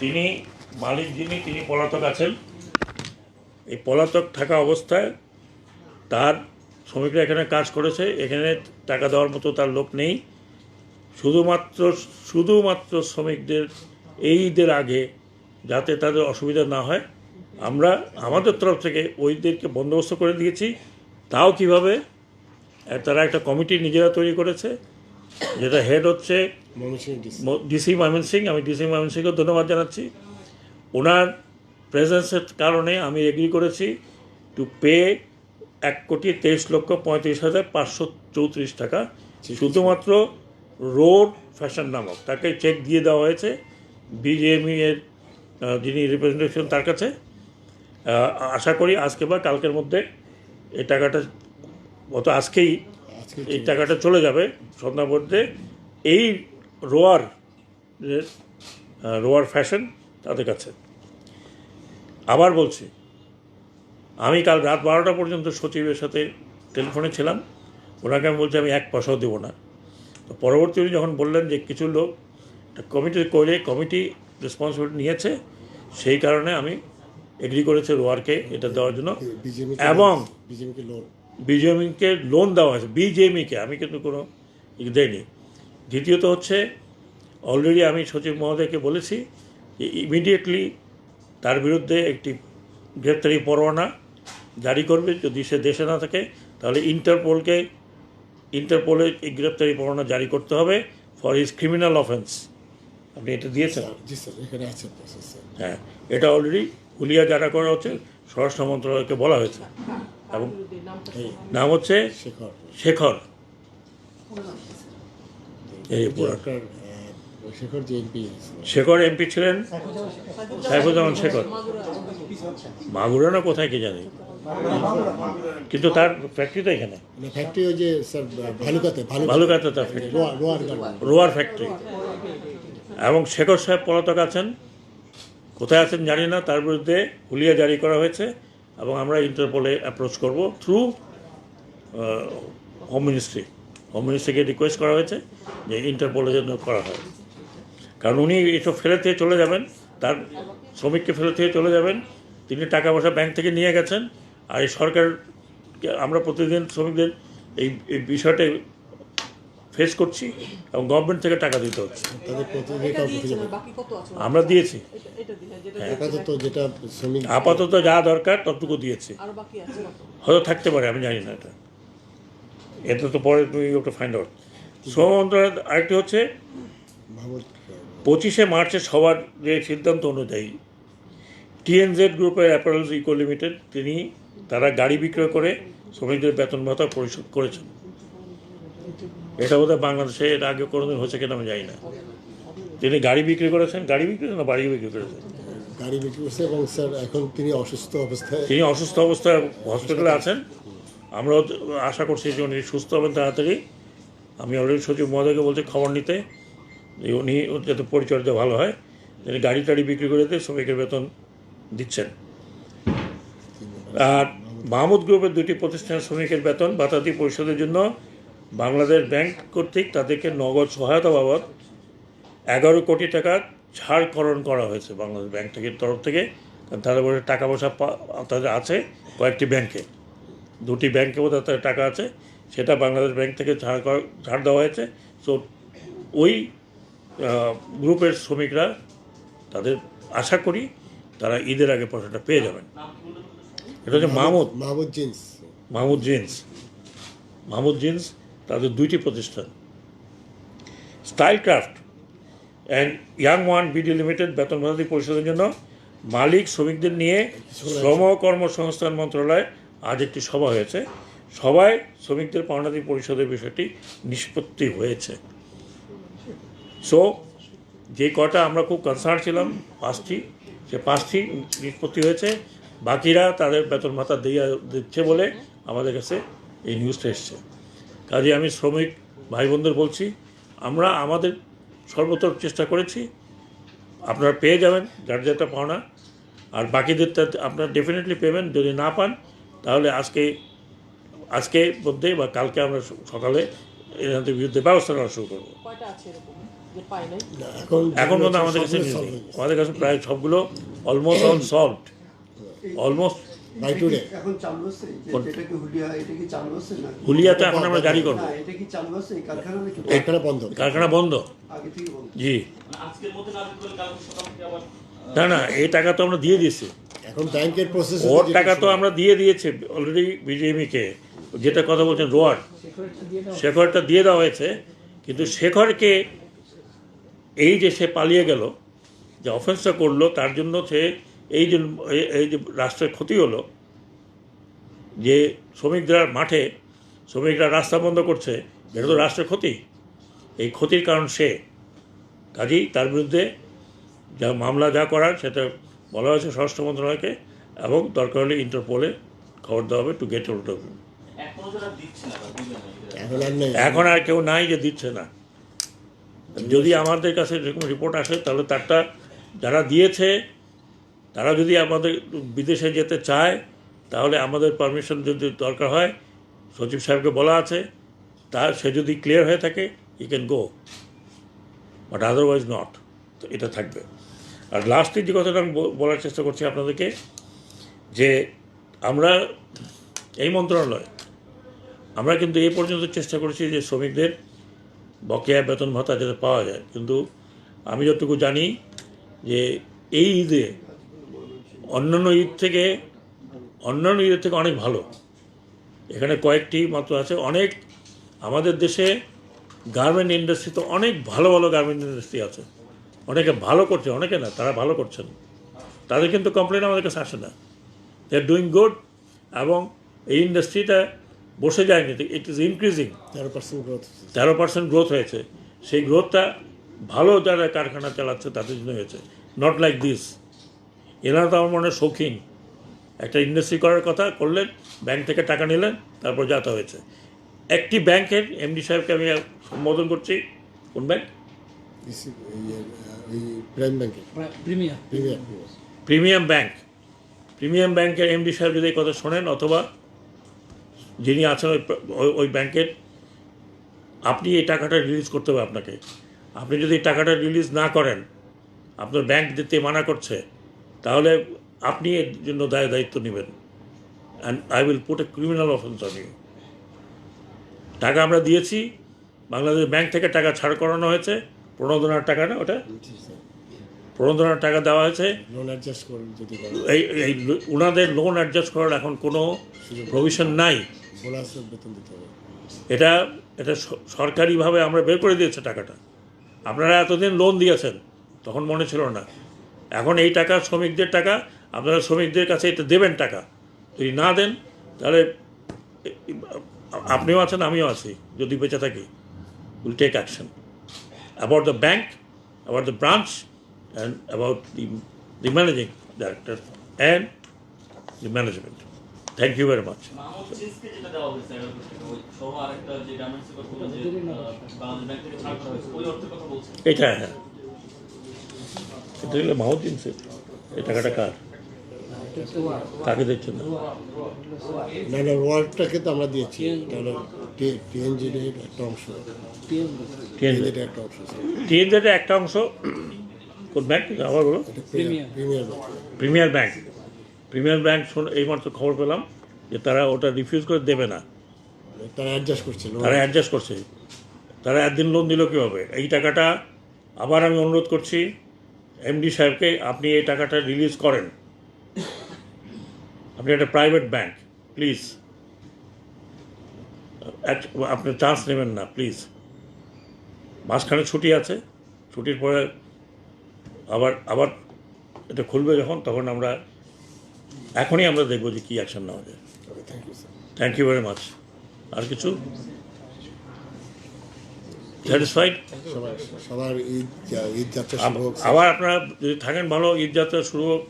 তিনি মালিক যিনি, তিনি পলাতক আছেন। এই পলাতক থাকা অবস্থায় তার শ্রমিকরা এখানে কাজ করেছে, এখানে টাকা দেওয়ার মতো তার লোক নেই। শুধুমাত্র শুধুমাত্র শ্রমিকদের এই ঈদের আগে যাতে তাদের অসুবিধা না হয়, আমরা, আমাদের তরফ থেকে ওইদেরকে বন্দোবস্ত করে দিয়েছি। তাও কীভাবে? তারা একটা কমিটি নিজেরা তৈরি করেছে, যেটা হেড হচ্ছে ডিসি। ডিসি ময়মনসিং আমি ডিসি ময়মনসিংকে ধন্যবাদ জানাচ্ছি। ওনার প্রেজেন্সের কারণে আমি এগ্রি করেছি টু পে এক কোটি তেইশ লক্ষ পঁয়ত্রিশ হাজার পাঁচশো চৌত্রিশ টাকা শুধুমাত্র রোড ফ্যাশন নামক তাকে চেক দিয়ে দেওয়া হয়েছে বিজেএমই এর যিনি রিপ্রেজেন্টেশন তার কাছে। আশা করি আজকে বা কালকের মধ্যে এই টাকাটা অত আজকেই আজকে এই টাকাটা চলে যাবে। সন্ধ্যার মধ্যে এই রোয়ার রোয়ার ফ্যাশন তাদের কাছে। আবার বলছি আমি কাল রাত বারোটা পর্যন্ত সচিবের সাথে টেলিফোনে ছিলাম। ওনাকে আমি বলছি আমি এক পয়সাও দেবো না। তো পরবর্তী উনি যখন বললেন যে কিছু লোক কমিটি করে কমিটি রেসপন্সিবিলিটি নিয়েছে সেই কারণে আমি এগ্রি করেছে রোয়ারকে এটা দেওয়ার জন্য। এবং বিজেপিকে লোন বিজেপিকে লোন দেওয়া হয়েছে বিজেমিকে আমি কিন্তু কোনো ই দেইনি। দ্বিতীয়ত হচ্ছে অলরেডি আমি সচিব মহোদয়কে বলেছি যে ইমিডিয়েটলি তার বিরুদ্ধে একটি গ্রেপ্তারি পরোয়ানা জারি করবে। যদি সে দেশে না থাকে তাহলে ইন্টারপোলকে ইন্টারপোলে এই গ্রেপ্তারি পরোয়ানা জারি করতে হবে ফর হিজ ক্রিমিনাল অফেন্স আপনি এটা দিয়েছেন? জি স্যার এখানে আছে। হ্যাঁ এটা অলরেডি হুলিয়া যারা করা হচ্ছে স্বরাষ্ট্র মন্ত্রণালয়কে বলা হয়েছে। এবং নাম হচ্ছে শেখর। শেখর। এই শেখর এমপি ছিলেন? সাইফুজ্জামান শেখর? মাগুরা না কোথায় কি জানি? কিন্তু তার ফ্যাক্টরি তো এখানে। মানে ফ্যাক্টরি ওই যে স্যার ভালুকাতে ভালুকাতে। তার ফ্যাক্টরি রোয়ার রোয়ার রোয়ার ফ্যাক্টরি এবং শেখর সাহেব পলাতক আছেন। কোথায় আছেন জানি না তার বিরুদ্ধে হুলিয়া জারি করা হয়েছে এবং আমরা ইন্টারপোলে অ্যাপ্রোচ করব থ্রু হোম মিনিস্ট্রি হোম মিনিস্ট্রিকে রিকোয়েস্ট করা হয়েছে যে ইন্টারপোলে যেন করা হয়। কারণ উনি এসব ফেলে দিয়ে চলে যাবেন তার শ্রমিককে ফেলে দিয়ে চলে যাবেন তিনি টাকা পয়সা ব্যাংক থেকে নিয়ে গেছেন আর এই সরকার আমরা প্রতিদিন শ্রমিকদের এই এই বিষয়টা ফেস করছি এবং গভর্নমেন্ট থেকে টাকা দিতে হচ্ছে। আমরা দিয়েছি। এটা এটা যেটা আপাতত যেটা শ্রমিক আপাতত যা দরকার ততটুকু দিয়েছি। আরও বাকি আছে কত? হয়তো থাকতে পারে আমি জানি না এটা। এটা তো পরে তুমি একটু ফাইন্ড আউট শ্রম মন্ত্রণালয়ের আরেকটি হচ্ছে পঁচিশে মার্চে সবার যে সিদ্ধান্ত অনুযায়ী টিএনজেড গ্রুপের অ্যাপারেলস ইকো লিমিটেড তিনি তারা গাড়ি বিক্রয় করে শ্রমিকদের বেতন ভাতা পরিশোধ করেছেন। এটা বোধহয় বাংলাদেশে এর আগে কোনোদিন হয়েছে কিনা আমি জানি না। তিনি গাড়ি বিক্রি করেছেন গাড়ি বিক্রি না বাড়ি বিক্রি করেছেন? গাড়ি বিক্রি করছে এবং স্যার এখন তিনি অসুস্থ অবস্থায়। তিনি অসুস্থ অবস্থায় হসপিটালে আছেন। আমরাও আশা করছি যে উনি সুস্থ হবেন তাড়াতাড়ি। আমি অলরেডি সচিব মহোদয়কে বলছি, খবর নিতে। যে উনি যাতে পরিচর্যা ভালো হয় তিনি গাড়ি টাড়ি বিক্রি করে দিয়ে শ্রমিকের বেতন দিচ্ছেন। আর মাহমুদ গ্রুপের দুটি প্রতিষ্ঠানের শ্রমিকের বেতন ভাতাদি পরিশোধের জন্য বাংলাদেশ ব্যাংক কর্তৃক তাদেরকে নগদ সহায়তা বাবদ এগারো কোটি টাকা ছাড়করণ করা হয়েছে বাংলাদেশ ব্যাংক থেকে তরফ থেকে। তাদের টাকা পয়সা তাদের আছে কয়েকটি ব্যাংকে। দুটি ব্যাংকে বোধ টাকা আছে সেটা বাংলাদেশ ব্যাংক থেকে ছাড় ছাড় দেওয়া হয়েছে। সো ওই গ্রুপের শ্রমিকরা তাদের আশা করি তারা ঈদের আগে পয়সাটা পেয়ে যাবেন। এটা হচ্ছে Mahmud Mahmud. Jeans. Mahmud jeans. Mahmud jeans তাদের দুইটি প্রতিষ্ঠান। Style craft and young one BD limited বেতন ভাতাদি পরিশোধের জন্য মালিক শ্রমিকদের নিয়ে শ্রম কর্মসংস্থান মন্ত্রণালয়ে আজ একটি সভা হয়েছে। সভায় শ্রমিকদের পাওনাদি পরিষদের বিষয়টি নিষ্পত্তি হয়েছে। সো যে কটা আমরা খুব কনসার্ন ছিলাম, পাঁচটি, সে পাঁচটি নিষ্পত্তি হয়েছে। বাকিরা তাদের বেতন ভাতা দিয়ে দিচ্ছে বলে আমাদের কাছে এই নিউজটা এসছে। কাজে আমি শ্রমিক ভাই বোনদের বলছি, আমরা আমাদের সর্বতর চেষ্টা করেছি, আপনারা পেয়ে যাবেন যার যেটা পাওনা, আর বাকিদেরটা আপনারা ডেফিনেটলি পেবেন যদি না পান তাহলে আজকে আজকে মধ্যে বা কালকে আমরা সকালে এনাদের বিরুদ্ধে ব্যবস্থা নেওয়া শুরু করব। কয়টা আছে এরকম? যে পাই নাই না, এখন এখন পর্যন্ত আমাদের কাছে। আমাদের কাছে প্রায় সবগুলো অলমোস্ট অল সলভড অলমোস্ট এখন চালু আছে যে কোন- যেটা কি হুলিয়া এটা কি চালু আছে না? হুলিয়াতে এখন আমরা জারি করব। না এটা কি চালু আছে এই কারখানা বন্ধ? কারখানা বন্ধ। আগে থেকে বন্ধ। জি। না দিতে পারলে কালকে সকাল থেকে আবার না না এই টাকা তো আমরা দিয়ে দিয়েছি। ব্যাংকের প্রসেস ওর টাকা তো আমরা দিয়ে দিয়েছি অলরেডি বিজেপিকে। যেটা কথা বলছেন রোয়ার। শেখরটা দিয়ে দেওয়া হয়েছে কিন্তু শেখরকে এই যে সে পালিয়ে গেল যে অফেন্সটা করল তার জন্য সে এই যে এই- যে রাষ্ট্রের ক্ষতি হলো যে শ্রমিকরা মাঠে শ্রমিকরা রাস্তা বন্ধ করছে এটা তো রাষ্ট্রের ক্ষতি। এই ক্ষতির কারণ সে। কাজেই তার বিরুদ্ধে যা মামলা যা করার সেটা বলা হয়েছে স্বরাষ্ট্র মন্ত্রণালয়কে এবং দরকার হলে ইন্টারপোলে খবর দেওয়া হবে টু গেট আউট অফ এখনও আর কেউ নাই যে দিচ্ছে না। যদি আমাদের কাছে এরকম রিপোর্ট আসে তাহলে তারটা যারা দিয়েছে তারা যদি আমাদের বিদেশে যেতে চায় তাহলে আমাদের পারমিশন যদি দরকার হয় সচিব সাহেবকে বলা আছে তার সে যদি ক্লিয়ার হয়ে থাকে we can go but otherwise not তো এটা থাকবে। আর লাস্টে যে কথাটা আমি বলার চেষ্টা করছি আপনাদেরকে, যে আমরা এই মন্ত্রণালয়, আমরা কিন্তু এই পর্যন্ত চেষ্টা করেছি যে শ্রমিকদের বকেয়া বেতন ভাতা যাতে পাওয়া যায়। কিন্তু আমি যতটুকু জানি যে এই ঈদে অন্যান্য ঈদ থেকে, অন্যান্য ঈদের থেকে অনেক ভালো। এখানে কয়েকটি মাত্র আছে। অনেক আমাদের দেশে গার্মেন্ট ইন্ডাস্ট্রি তো অনেক ভালো ভালো গার্মেন্ট ইন্ডাস্ট্রি আছে। অনেকে ভালো করছে অনেকে না তারা ভালো করছেন। তাদের কিন্তু কমপ্লেন আমাদের কাছে আসে না। দে আর ডুইং গুড এবং এই ইন্ডাস্ট্রিটা বসে যায়নি। ইট ইজ ইনক্রিজিং তেরো পার্সেন্ট গ্রোথ তেরো পার্সেন্ট গ্রোথ হয়েছে। সেই গ্রোথটা ভালো যারা কারখানা চালাচ্ছে তাদের জন্য হয়েছে। নট লাইক দিস এনারা তো আমার মনে হয় শৌখিন। একটা ইন্ডাস্ট্রি করার কথা করলেন ব্যাংক থেকে টাকা নিলেন তারপর যাতা হয়েছে। একটি ব্যাংকের এমডি সাহেবকে আমি সম্বোধন করছি। কোন ব্যাংক প্রিমিয়াম ব্যাংক প্রিমিয়াম ব্যাংকের এমডি সাহেব যদি এই কথা শোনেন অথবা যিনি আছেন ওই ওই- ওই ব্যাংকের আপনি এই টাকাটা রিলিজ করতে হবে আপনাকে। আপনি যদি এই টাকাটা রিলিজ না করেন আপনার ব্যাংক দিতে মানা করছে তাহলে আপনি এর জন্য দায় দায়িত্ব নেবেন। And I will put a criminal offence on you টাকা আমরা দিয়েছি বাংলাদেশ ব্যাংক থেকে টাকা ছাড় করানো হয়েছে। প্রণোদনার টাকা না ওটা প্রণোদনার টাকা দেওয়া হয়েছে? লোন অ্যাডজাস্ট করে যদি এই এই ওনাদের লোন অ্যাডজাস্ট করার এখন কোনো প্রভিশন নাই। বোনাস বেতন দিতে হবে। এটা এটা সরকারিভাবে আমরা বের করে দিয়েছে টাকাটা। আপনারা এতদিন লোন দিয়েছেন তখন মনে ছিল না। এখন এই টাকা শ্রমিকদের টাকা আপনারা শ্রমিকদের কাছে এটা দেবেন টাকা। যদি না দেন তাহলে আপনিও আছেন আমিও আছি যদি বেঁচে থাকি। Will take action about the bank about the branch and about the the managing director and the management thank you very much Mahmud চিজকে যেটা দেওয়া হয়েছে এগারো কোটি টাকা, ওই সহ আরেকটা যে গার্মেন্টস এর কথা যে আহ, বাংলাদেশ ব্যাংক থেকে ছাড় করা হয়েছে ওই অর্থের কথা বলছেন এটা হ্যাঁ এটা হলো মাহুদ্দিন সে এই টাকাটা কার কাকে দিচ্ছেন না না না ওয়ার্ডটাকে তো আমরা দিয়েছি এটা হলো টিএনজির একটা অংশ। টিএনজির একটা অংশ ছিল। টিএনজেডের একটা অংশ। কোন ব্যাংক? আবার বলো। Premier premier bank. Premier bank. শুন এইমাত্র খবর পেলাম যে তারা ওটা রিফিউজ করে দেবে না। তারা অ্যাডজাস্ট করছে তারা অ্যাডজাস্ট করছে। তারা একদিন লোন দিল কীভাবে? এই টাকাটা আবার আমি অনুরোধ করছি এমডি সাহেবকে আপনি এই টাকাটা রিলিজ করেন। আপনি একটা প্রাইভেট ব্যাংক প্লিজ আপনি চান্স নেবেন না প্লিজ মাঝখানে ছুটি আছে ছুটির পরে আবার আবার এটা খুলবে যখন তখন আমরা এখনই আমরা দেখব যে কী অ্যাকশন নেওয়া যায়। থ্যাংক ইউ ভেরি মাচ আর কিছু? স্যাটিসফাইড আবার আপনারা যদি থাকেন ভালো ঈদ যাত্রা শুরু হোক।